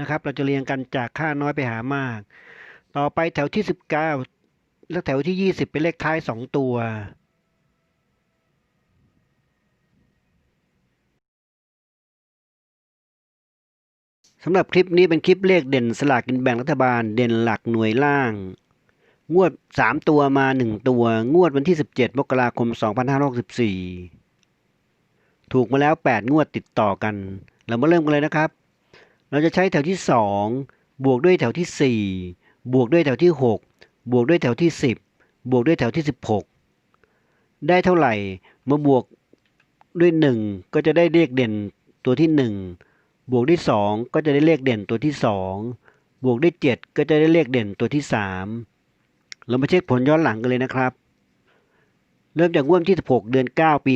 นะครับ เราจะเรียงกันจากค่าน้อยไปหามาก ต่อไปแถวที่ 19 และแถวที่ 20 เป็นเลขท้าย 2 ตัว สำหรับคลิปนี้เป็นคลิปเลขเด่นสลากกินแบ่งรัฐบาลเด่นหลักหน่วยล่าง งวด 3 ตัวมา 1 ตัว งวดวันที่ 17 มกราคม 2564 ถูกมาแล้ว 8 งวดติดต่อกัน เรามาเริ่มกันเลยนะครับ เราจะใช้แถวที่ 2 บวกด้วยแถวที่ 4 บวกด้วยแถวที่ 6 บวกด้วยแถวที่ 10 บวกด้วยแถวที่ 16 ได้เท่าไหร่มาบวกด้วย 1 ก็จะได้เลขเด่นตัวที่ 1 บวกด้วย 2 ก็จะได้เลขเด่นตัวที่ 2 บวกด้วย 7 ก็จะได้เลขเด่นตัวที่ 3 เรามาเช็คผลย้อนหลังกันเลยนะครับ เริ่มจากงวดที่ 16 เดือน 9 ปี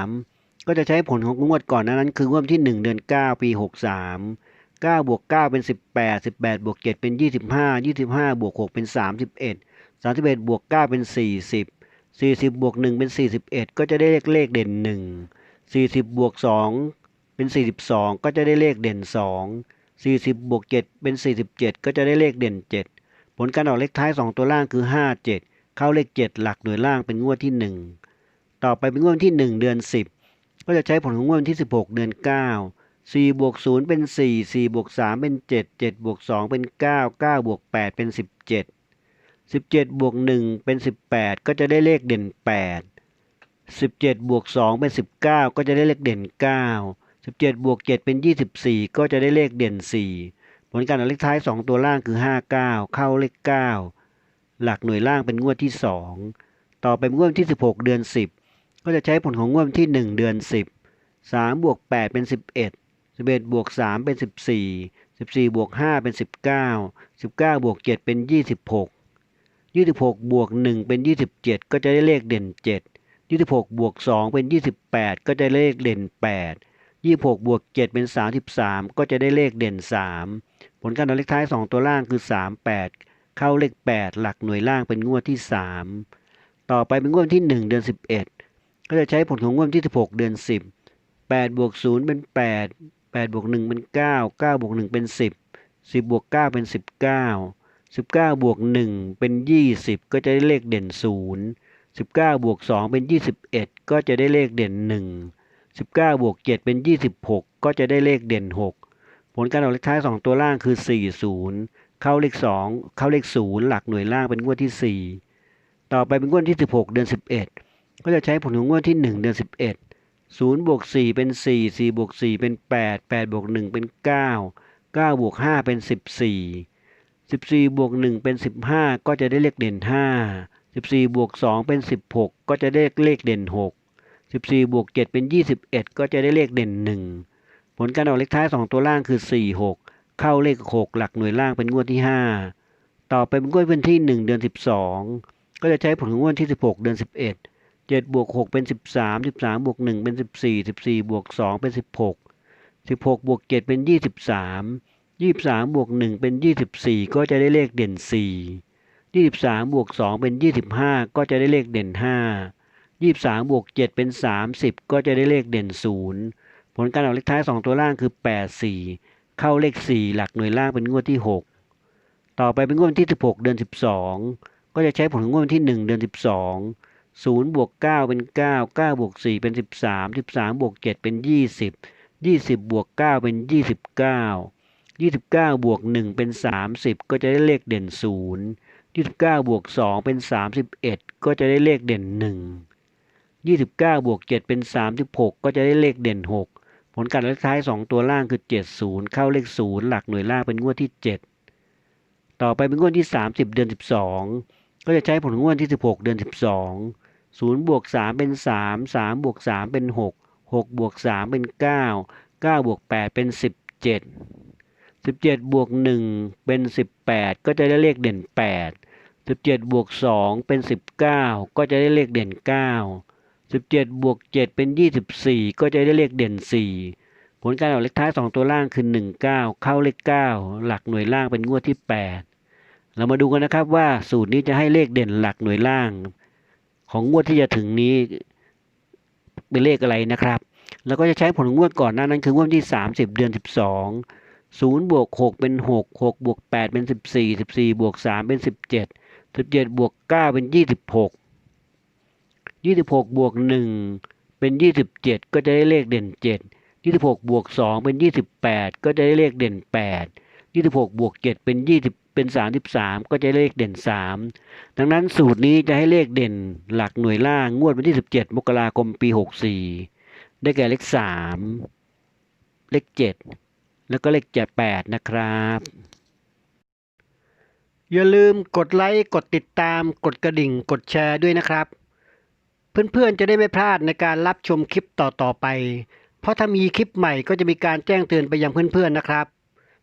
63ก็จะใช้ผลของงวดก่อนนานั้นคือ งวดที่ 1 เดือน 9 ปี 63 9บวก9เป็น 18 18บวก7เป็น 25 25บวก6เป็น 31 31บวก9เป็น 40 40บวก1เป็น 41 ก็จะได้เลขเลขเด่น 1 40บวก2เป็น 42 ก็จะได้เลขเด่น 2 40บวก7เป็น 47 ก็จะได้เลขเด่น 7 ผลการออกเลขท้าย 2 ตัวล่างคือ 5 7 เข้าเลข 7 หลักหน่วยล่างเป็นงวดที่ 1 ต่อไปเป็นงวดที่ 1 เดือน 10 ก็จะใช้ผลของงวดที่ 16 เดือน 9 4บวก0เป็น 4 4บวก3เป็น 7 7บวก2เป็น 9 9บวก8เป็น 17 17บวก1เป็น 18 ก็จะได้เลขเด่น 8 17บวก2เป็น 19 ก็จะได้เลขเด่น 9 17บวก7เป็น 24 ก็จะได้เลขเด่น 4 ผลการออกเลขท้าย 2 ตัวล่างคือ 59 เข้าเลข 9 หลักหน่วยล่างเป็นงวดที่ 2 ต่อไปงวดที่ 16 เดือน 10 ก็จะใช้ผลของงวดที่ 1 เดือน 10 3บวก8เป็น 11 11บวก3เป็น 14 14บวก5เป็น 19 19บวก7เป็น 26 26บวก1เป็น 27 ก็จะได้เลขเด่น 7 26บวก2เป็น 28 ก็จะได้เลขเด่น 8 26บวก7เป็น 33 ก็จะได้เลขเด่น 3 ผลการออกเลขท้าย 2 ตัวล่างคือ 38 เข้าเลข 8 หลักหน่วยล่างเป็นงวดที่ 3 ต่อไปเป็นงวดที่ 1 เดือน 11 ก็จะใช้ผลของงวดที่ 16 เดือน 10 8บวก0เป็น 8 8บวก1เป็น 9 9บวก1เป็น 10 10บวก9เป็น 19 19บวก1เป็น 20 ก็จะได้เลขเด่น 0 19บวก2เป็น 21 ก็จะได้เลขเด่น 1 19บวก7เป็น 26 ก็จะได้เลขเด่น 6 ผลการออกเลขท้าย 2 ตัวล่างคือ 40 เข้าเลข 2 เข้าเลข 0 หลักหน่วยล่างเป็นงวดที่ 4 ต่อไปเป็นงวดที่ 16 เดือน 11 ก็จะใช้ผลของงวดที่ 1 เดือน 11 0บวก4เป็น 4 4บวก4เป็น 8 8บวก1เป็น 9 9บวก5เป็น 14 14บวก1เป็น 15 ก็จะได้เลขเด่น 5 14บวก2เป็น 16 ก็จะได้เลขเด่น 6 14บวก7เป็น 21 ก็จะได้เลขเด่น 1 ผลการออกเลขท้าย 2 ตัวล่างคือ 4 6 เข้าเลข 6 หลักหน่วยล่างเป็นงวดที่ 5 ต่อไปเป็นงวดวันที่ 1 เดือน 12 ก็จะใช้ผลของงวดที่ 16 เดือน 11 เจ็ดบวกหกเป็นสิบสามสิบสามบวกหนึ่งเป็นสิบสี่สิบสี่บวกสองเป็นสิบหกสิบหกบวกเจ็ดเป็นยี่สิบสามยี่สิบสามบวกหนึ่งเป็นยี่สิบสี่ก็จะได้เลขเด่นสี่ยี่สิบสามบวกสองเป็นยี่สิบห้าก็จะได้เลขเด่นห้ายี่สิบสามบวกเจ็ดเป็นสามสิบก็จะได้เลขเด่นศูนย์ผลการออกเลขท้ายสองตัวล่างคือแปดสี่เข้าเลขสี่หลักหน่วยล่างเป็นงวดที่หกต่อไปเป็นงวดที่สิบหกเดือนสิบสองก็จะใช้ผลของงวดที่หนึ่งเดือนสิบสอง ศูนย์บวกเก้าเป็นเก้าเก้าบวกสี่เป็นสิบสามสิบสามบวกเจ็ดเป็นยี่สิบยี่สิบบวกเก้าเป็นยี่สิบเก้ายี่สิบเก้าบวกหนึ่งเป็นสามสิบก็จะได้เลขเด่นศูนย์ยี่สิบเก้าบวกสองเป็นสามสิบเอ็ดก็จะได้เลขเด่นหนึ่งยี่สิบเก้าบวกเจ็ดเป็นสามสิบหกก็จะได้เลขเด่นหกผลการเลขท้ายสองตัวล่างคือเจ็ดศูนย์เข้าเลขศูนย์หลักหน่วยล่างเป็นงวดที่เจ็ดต่อไปเป็นงวดที่สามสิบเดือนสิบสองก็จะใช้ผลของงวดที่สิบหกเดือนสิ บสองศูนย์บวกสามเป็นสามสามบวกสามเป็นหกหกบวกสามเป็นเก้าเก้าบวกแปดเป็นสิบเจ็ดสิบเจ็ดบวกหนึ่งเป็นสิบแปดก็จะได้เลขเด่นแปดสิบเจ็ดบวกสองเป็นสิบเก้าก็จะได้เลขเด่นเก้าสิบเจ็ดบวกเจ็ดเป็นยี่สิบสี่ก็จะได้เลขเด่นสี่ผลการออกเลขท้ายสองตัวล่างคือหนึ่งเก้าเข้าเลขเก้าหลักหน่วยล่างเป็นงวดที่แปดเรามาดูกันนะครับว่าสูตรนี้จะให้เลขเด่นหลักหน่วยล่าง ของงวดที่จะถึงนี้เป็นเลขอะไรนะครับ แล้วก็จะใช้ผลงวดก่อนหน้านั้นคืองวดที่ 30 เดือน 12 0บวก6เป็น 6 6บวก8เป็น 14 14บวก3เป็น 17 17บวก9เป็น 26 26บวก1เป็น 27 ก็จะได้เลขเด่น 7 26บวก2เป็น 28 ก็จะได้เลขเด่น 8 26บวก7เป็น20 เป็น 33 ก็จะเลขเด่น 3 ดังนั้นสูตรนี้จะให้เลขเด่นหลักหน่วยล่างงวดวันที่ 17 มกราคมปี 64 ได้แก่เลข 3 เลข 7 แล้วก็เลข7 8นะครับ อย่าลืมกดไลค์กดติดตามกดกระดิ่งกดแชร์ด้วยนะครับ เพื่อนๆจะได้ไม่พลาดในการรับชมคลิปต่อๆไป เพราะถ้ามีคลิปใหม่ก็จะมีการแจ้งเตือนไปยังเพื่อนๆนะครับ